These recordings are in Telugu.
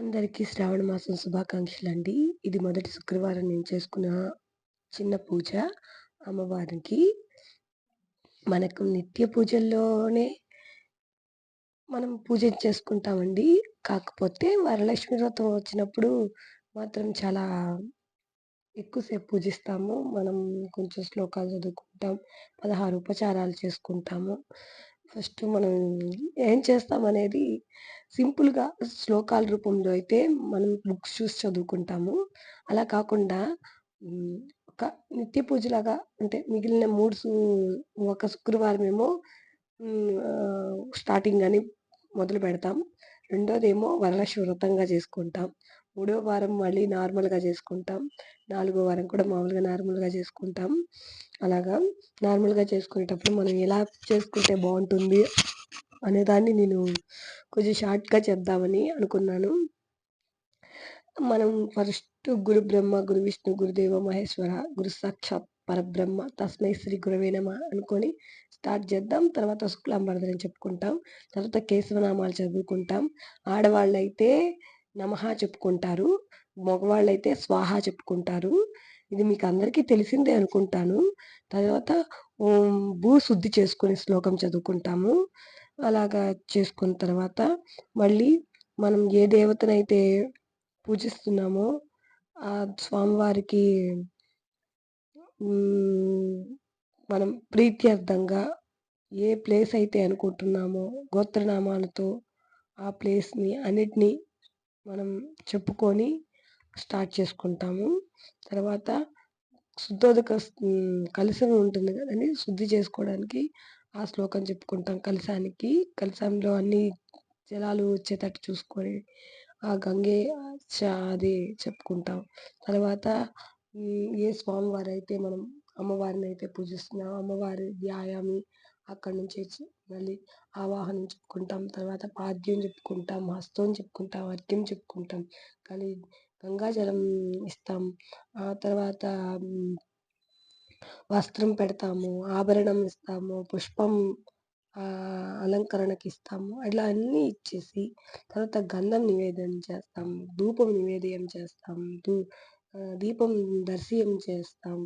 అందరికీ శ్రావణ మాసం శుభాకాంక్షలు అండి ఇది మొదటి శుక్రవారం నేను చేసుకున్న చిన్న పూజ అమ్మవారికి. మనకు నిత్య పూజల్లోనే మనం పూజ చేసుకుంటామండి. కాకపోతే వరలక్ష్మి వ్రతం వచ్చినప్పుడు మాత్రం చాలా ఎక్కువసేపు పూజిస్తాము. మనం కొంచెం శ్లోకాలు చదువుకుంటాం. 16 ఉపచారాలు చేసుకుంటాము. ఫస్ట్ మనం ఏం చేస్తామనేది సింపుల్‌గా శ్లోకాల రూపంలో అయితే మనం బుక్స్ చూసి చదువుకుంటాము. అలా కాకుండా ఒక నిత్య పూజలాగా అంటే మిగిలిన మూడు ఒక శుక్రవారమేమో ఏమో స్టార్టింగ్ అని మొదలు పెడతాం రెండోదేమో వరలక్ష్మి వ్రతంగా చేసుకుంటాం. మూడో వారం మళ్ళీ నార్మల్‌గా చేసుకుంటాం. నాలుగో వారం కూడా మామూలుగా నార్మల్‌గా చేసుకుంటాం. అలాగా నార్మల్‌గా చేసుకునేటప్పుడు మనం ఎలా చేసుకుంటే బాగుంటుంది అనేదాన్ని నేను కొంచెం షార్ట్‌గా చెప్దామని అనుకున్నాను. మనం ఫస్ట్ గురు బ్రహ్మ, గురు విష్ణు, గురుదేవ మహేశ్వర, గురు సాక్షాత్ పరబ్రహ్మ, తస్మై శ్రీ గురవే అనుకొని స్టార్ట్ చేద్దాం. తర్వాత శుక్లాంబరదని చెప్పుకుంటాం. తర్వాత కేశవనామాలు చదువుకుంటాం. ఆడవాళ్ళైతే నమః చెప్పుకుంటారు. మగవాళ్ళైతే స్వాహా చెప్పుకుంటారు. ఇది మీకు అందరికీ తెలిసిందే అనుకుంటాను. తర్వాత ఓం భూ శుద్ధి చేసుకునే శ్లోకం చదువుకుంటాము. అలాగా చేసుకున్న తర్వాత మళ్ళీ మనం ఏ దేవతనైతే పూజిస్తున్నామో ఆ స్వామివారికి మనం ప్రీత్యర్థంగా ఏ ప్లేస్ అయితే అనుకుంటున్నామో గోత్రనామాలతో ఆ ప్లేస్‌ని అన్నిటినీ మనం చెప్పుకొని స్టార్ట్ చేసుకుంటాము. తర్వాత శుద్ధోదక స్ కలశం ఉంటుంది కదండీ! శుద్ధి చేసుకోవడానికి ఆ శ్లోకం చెప్పుకుంటాం కలశానికి. కలశంలో అన్ని జలాలు వచ్చేటట్టు చూసుకొని ఆ గంగే చ అది చెప్పుకుంటాం. తర్వాత ఏ ఏ స్వామివారైతే మనం అమ్మవారిని అయితే పూజిస్తున్నాం అమ్మవారి వ్యాయామి అక్కడి నుంచి వచ్చి మళ్ళీ ఆవాహనం చెప్పుకుంటాం. తర్వాత పాద్యం చెప్పుకుంటాం. హస్తం చెప్పుకుంటాం. అర్ఘ్యం చెప్పుకుంటాం. కానీ గంగాజలం ఇస్తాం. ఆ తర్వాత వస్త్రం పెడతాము. ఆభరణం ఇస్తాము. పుష్పం అలంకరణకి ఇస్తాము అట్లా అన్నీ ఇచ్చేసి తర్వాత గంధం నివేదన చేస్తాం. ధూపం నివేదయం చేస్తాం. దూ దీపం దర్శనం చేస్తాం.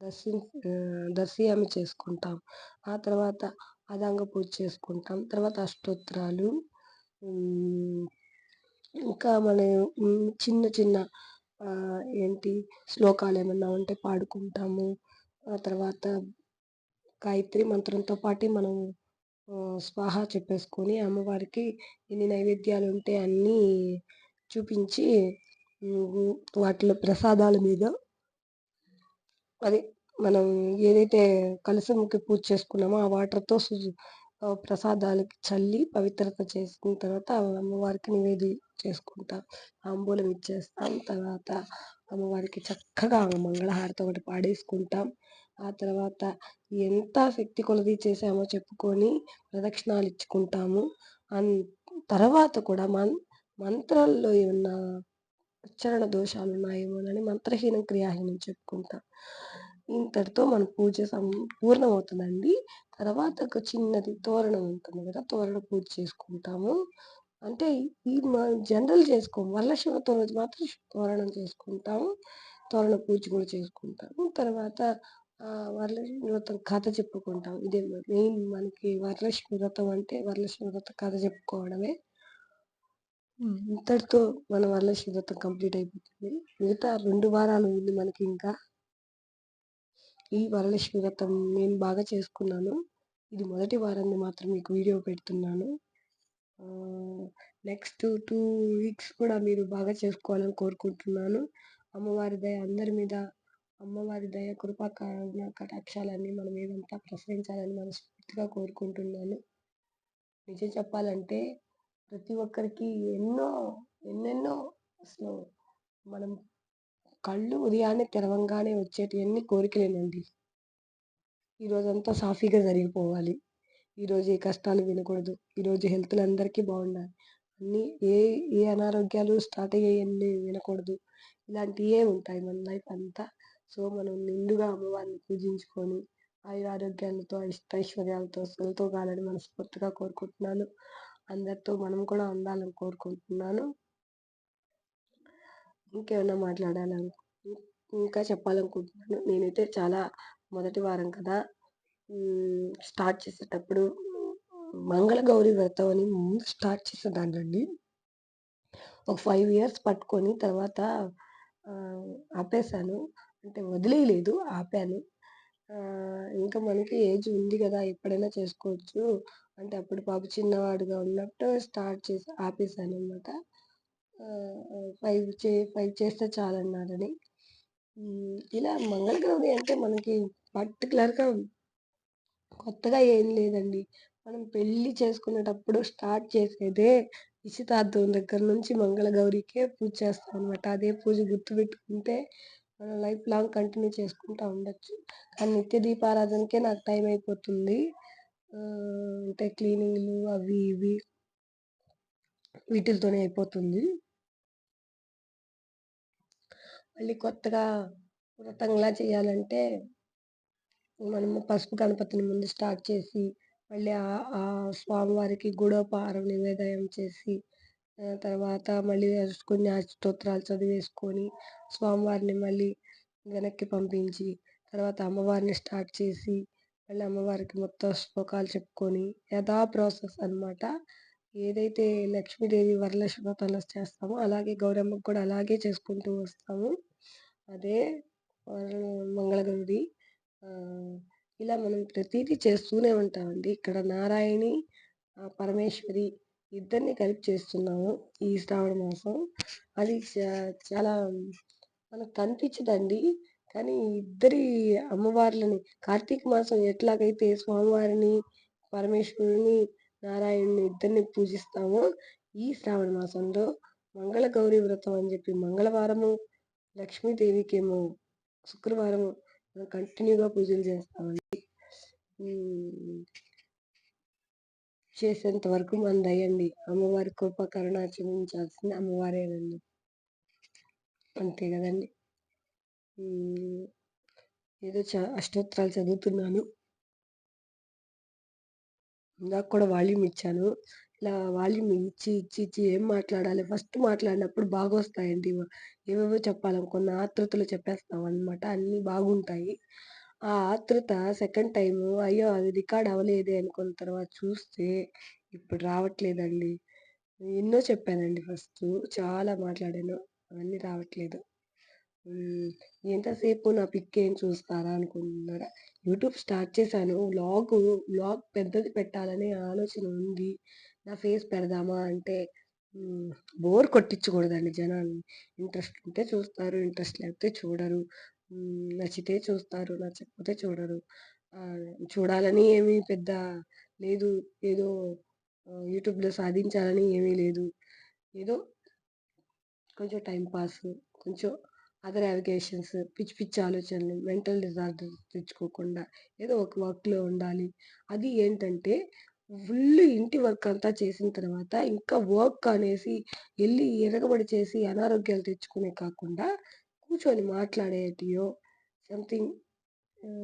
దర్శి ఆహ్, చేసుకుంటాం. ఆ తర్వాత అదంగ పూజ చేసుకుంటాం. తర్వాత అష్టోత్తరాలు ఇంకా మన చిన్న చిన్న ఏంటి శ్లోకాలు ఏమన్నా ఉంటే పాడుకుంటాము. ఆ తర్వాత గాయత్రి మంత్రంతో పాటు మనం స్వాహ చెప్పేసుకొని అమ్మవారికి ఎన్ని నైవేద్యాలు ఉంటే అన్నీ చూపించి వాటిలో ప్రసాదాల మీద అది మనం ఏదైతే కలశంకి పూజ చేసుకున్నామో ఆ వాటర్‌తో సు ప్రసాదాలకి చల్లి పవిత్రత చేసిన తర్వాత అమ్మవారికి నివేది చేసుకుంటాం. ఆంబూలం ఇచ్చేస్తాం. తర్వాత అమ్మవారికి చక్కగా మంగళహారతి ఒకటి పాడేసుకుంటాం. ఆ తర్వాత ఎంత శక్తి కొలది చేశామో చెప్పుకొని ప్రదక్షిణాలు ఇచ్చుకుంటాము. అన్ తర్వాత కూడా మన్ మంత్రాల్లో ఏమన్నా ఉచ్చారణ దోషాలున్నాయేమోనని మంత్రహీనం, క్రియాహీనం చెప్పుకుంటాం. ఇంతటితో మన పూజ సం పూర్ణమవుతుందండి. తర్వాత ఒక చిన్నది తోరణం ఉంటుంది కదా! తోరణ పూజ చేసుకుంటాము. అంటే ఈ మనం జనరల్ చేసుకోము. వరలక్ష్మి రోజు మాత్రం తోరణం చేసుకుంటాము. తోరణ పూజ కూడా చేసుకుంటాము. తర్వాత వరలక్ష్మి వ్రతం కథ చెప్పుకుంటాం. ఇదే మెయిన్ మనకి వరలక్ష్మి వ్రతం అంటే వరలక్ష్మి వ్రత కథ చెప్పుకోవడమే. ఇంతటితో మన వరలక్ష్మి వ్రతం కంప్లీట్ అయిపోతుంది. మిగతా రెండు వారాలు ఉంది మనకి ఇంకా. ఈ వరలక్ష్మి వ్రతం నేను బాగా చేసుకున్నాను. ఇది మొదటి వారాన్ని మాత్రం మీకు వీడియో పెడుతున్నాను. నెక్స్ట్ టూ వీక్స్ కూడా మీరు బాగా చేసుకోవాలని కోరుకుంటున్నాను. అమ్మవారి దయ అందరి మీద అమ్మవారి దయ, కృపా కరుణ కటాక్షాలన్నీ మన మీదంతా ప్రసరించాలని మనస్ఫూర్తిగా కోరుకుంటున్నాను. నిజం చెప్పాలంటే ప్రతి ఒక్కరికి ఎన్నో ఎన్నెన్నో అసలు మనం కళ్ళు ఉదయాన్నే తెరవంగానే వచ్చేటియన్నీ కోరికలేనండి. ఈ సాఫీగా జరిగిపోవాలి. ఈరోజు ఏ కష్టాలు వినకూడదు. ఈరోజు హెల్త్‌లు అందరికీ బాగుండాలి. అన్నీ ఏ ఏ అనారోగ్యాలు స్టార్ట్ అయ్యాయన్నీ వినకూడదు. ఇలాంటివే ఉంటాయి మన లైఫ్ అంతా. సో, మనం నిండుగా అమ్మవారిని పూజించుకొని ఆయురారోగ్యాలతో, ఇష్టైశ్వర్యాలతో సులతో కాలని మనస్ఫూర్తిగా కోరుకుంటున్నాను. అందరితో మనం కూడా ఉండాలని కోరుకుంటున్నాను. ఇంకేమన్నా మాట్లాడాలను ఇంకా చెప్పాలనుకుంటున్నాను. నేనైతే చాలా మొదటి వారం కదా. స్టార్ట్ చేసేటప్పుడు మంగళగౌరి వ్రతం అని ముందు స్టార్ట్ చేసేదానండి ఒక ఫైవ్ ఇయర్స్ పట్టుకొని తర్వాత ఆపేసాను అంటే వదిలేయలేదు ఆపాను. ఇంకా మనకి ఏజ్ ఉంది కదా ఎప్పుడైనా చేసుకోవచ్చు. అంటే అప్పుడు పాప చిన్నవాడుగా ఉన్నప్పుడు స్టార్ట్ చేసి ఆపేసాను అనమాట ఫైవ్ చే ఫైవ్ చేస్తే చాలన్నారని. ఇలా మంగళగౌరి అంటే మనకి పర్టికులర్గా కొత్తగా ఏం లేదండి. మనం పెళ్ళి చేసుకునేటప్పుడు స్టార్ట్ చేసేదే నిశ్చితార్థం దగ్గర నుంచి మంగళగౌరికే పూజ చేస్తాం అనమాట అదే పూజ గుర్తుపెట్టుకుంటే మనం లైఫ్ లాంగ్ కంటిన్యూ చేసుకుంటూ ఉండొచ్చు. కానీ నిత్య దీపారాధనకే నాకు టైం అయిపోతుంది. అంటే క్లీనింగ్లు అవి ఇవి వీటితోనే అయిపోతుంది. మళ్ళీ కొత్తగా వ్రతంలా చేయాలంటే మనము పసుపు గణపతిని ముందు స్టార్ట్ చేసి మళ్ళీ ఆ స్వామివారికి గుడోపహారం నివేదయం చేసి తర్వాత మళ్ళీ కొన్ని స్తోత్రాలు చదివేసుకొని స్వామివారిని మళ్ళీ వెనక్కి పంపించి తర్వాత అమ్మవారిని స్టార్ట్ చేసి మళ్ళీ అమ్మవారికి మొత్తం శ్లోకాలు చెప్పుకొని యథా ప్రాసెస్ అనమాట ఏదైతే లక్ష్మీదేవి వరలక్ష్మి వ్రతంలో చేస్తామో అలాగే గౌరమ్మకు కూడా అలాగే చేసుకుంటూ వస్తాము. అదే మంగళగౌరి. ఇలా మనం ప్రతిదీ చేస్తూనే ఉంటామండి. ఇక్కడ నారాయణి పరమేశ్వరి ఇద్దరిని కలిపి చేస్తున్నాము ఈ శ్రావణ మాసం. అది చాలా మనకు కనిపించదండి. కానీ ఇద్దరి అమ్మవార్లని కార్తీక మాసం ఎట్లాగైతే స్వామివారిని పరమేశ్వరుని నారాయణుని ఇద్దరిని పూజిస్తామో ఈ శ్రావణ మాసంలో మంగళ గౌరీ వ్రతం అని చెప్పి మంగళవారము లక్ష్మీదేవికేమో శుక్రవారము కంటిన్యూగా పూజలు చేస్తామండి. చేసేంత వరకు మన దయండి అమ్మవారి కృప కరుణ చూపించాల్సింది అమ్మవారేనండి. అంతే కదండి. ఏదో చ అష్టోత్తరాలు చదువుతున్నాను. ఇందాక కూడా వాల్యూమ్ ఇచ్చాను. ఇలా వాల్యూమ్ ఇచ్చి ఇచ్చి ఇచ్చి ఏం మాట్లాడాలి? ఫస్ట్ మాట్లాడినప్పుడు బాగా వస్తాయండి ఏవేవో చెప్పాలనుకున్న ఆతృతలు చెప్పేస్తాం అనమాట అన్నీ బాగుంటాయి. ఆ ఆతృత సెకండ్ టైము అయ్యో అది రికార్డ్ అవ్వలేదే అనుకున్న తర్వాత చూస్తే ఇప్పుడు రావట్లేదండి. ఎన్నో చెప్పానండి ఫస్ట్. చాలా మాట్లాడాను. అవన్నీ రావట్లేదు. ఎంతసేపు నా పిక్ ఏం చూస్తారా అనుకుంటున్నారా? యూట్యూబ్ స్టార్ట్ చేశాను. వ్లాగ్ వ్లాగ్ పెద్దది పెట్టాలనే ఆలోచన ఉంది. నా ఫేస్ పెడదామా అంటే బోర్ కొట్టించకూడదండి జనాన్ని ఇంట్రెస్ట్ ఉంటే చూస్తారు ఇంట్రెస్ట్ లేకపోతే చూడరు. నచ్చితే చూస్తారు నచ్చకపోతే చూడరు. చూడాలని ఏమీ పెద్ద లేదు. ఏదో యూట్యూబ్లో సాధించాలని ఏమీ లేదు. ఏదో కొంచెం టైం పాస్ కొంచెం అదర్ అవిగేషన్స్ పిచ్చి పిచ్చి ఆలోచనలు మెంటల్ డిజార్డర్స్ తెచ్చుకోకుండా ఏదో ఒక వర్క్లో ఉండాలి. అది ఏంటంటే ఫుల్ ఇంటి వర్క్ అంతా చేసిన తర్వాత ఇంకా వర్క్ అనేసి వెళ్ళి ఎరగబడి చేసి అనారోగ్యాలు తెచ్చుకునే కాకుండా కూర్చొని మాట్లాడేటియో సంథింగ్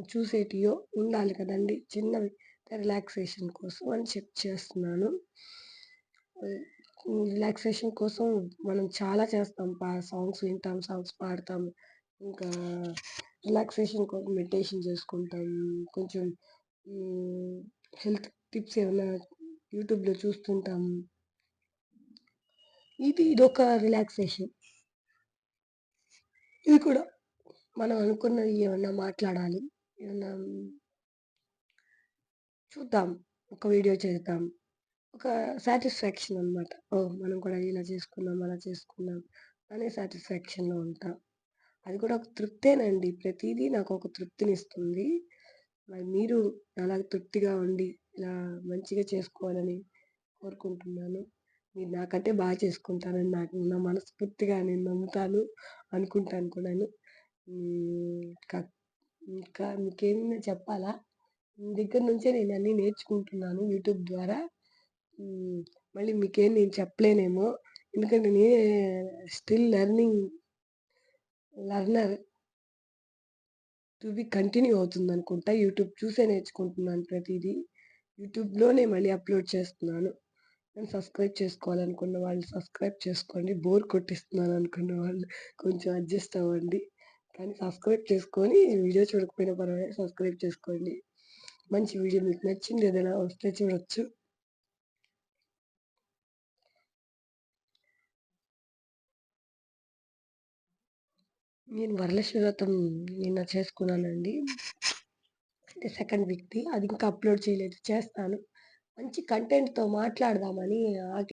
చూసేటియో ఉండాలి కదండి. చిన్నవి రిలాక్సేషన్ కోసం అని చెక్ చేస్తున్నాను. రిలాక్సేషన్ కోసం మనం చాలా చేస్తాం. పా సాంగ్స్ వింటాం సాంగ్స్ పాడతాం. ఇంకా రిలాక్సేషన్ కోసం మెడిటేషన్ చేసుకుంటాం. కొంచెం హెల్త్ టిప్స్ ఏమైనా యూట్యూబ్లో చూస్తుంటాం. ఇది ఇదొక రిలాక్సేషన్ ఇది కూడా మనం అనుకున్నది ఏమన్నా మాట్లాడాలి. ఏమన్నా చూద్దాం. ఒక వీడియో చేద్దాం. ఒక సాటిస్ఫాక్షన్ అనమాట ఓ మనం కూడా ఇలా చేసుకున్నాం అలా చేసుకున్నాం అనే సాటిస్ఫాక్షన్లో ఉంటాం. అది కూడా ఒక తృప్తేనండి. ప్రతిదీ నాకు ఒక తృప్తినిస్తుంది. మరి మీరు అలా తృప్తిగా ఉండి ఇలా మంచిగా చేసుకోవాలని కోరుకుంటున్నాను. మీరు నాకంటే బాగా చేసుకుంటారని నాకు నా మనస్ఫూర్తిగా నేను నమ్ముతాను అనుకుంటాను కూడాను. ఇంకా ఇంకా మీకేమైనా చెప్పాలా? మీ దగ్గర నుంచే నేను అన్నీ నేర్చుకుంటున్నాను యూట్యూబ్ ద్వారా. మళ్ళీ మీకేం నేను చెప్పలేనేమో. ఎందుకంటే నేనే still learning learner to be continue అవుతుంది అనుకుంటా. యూట్యూబ్ చూసే నేర్చుకుంటున్నాను ప్రతిదీ. యూట్యూబ్లోనే మళ్ళీ అప్లోడ్ చేస్తున్నాను. నేను సబ్స్క్రైబ్ చేసుకోవాలనుకున్న వాళ్ళు సబ్స్క్రైబ్ చేసుకోండి. బోర్ కొట్టిస్తున్నాను అనుకున్న వాళ్ళు కొంచెం అడ్జస్ట్ అవ్వండి. కానీ సబ్స్క్రైబ్ చేసుకొని వీడియో చూడకపోయినా పర్వాలేదు. సబ్స్క్రైబ్ చేసుకోండి. మంచి వీడియో మీకు నచ్చింది ఏదైనా వస్తే చూడొచ్చు. నేను వరలక్ష్మి వ్రతం నిన్న చేసుకున్నానండి. అంటే సెకండ్ వీక్ది అది ఇంకా అప్లోడ్ చేయలేదు. చేస్తాను. మంచి కంటెంట్తో మాట్లాడదామని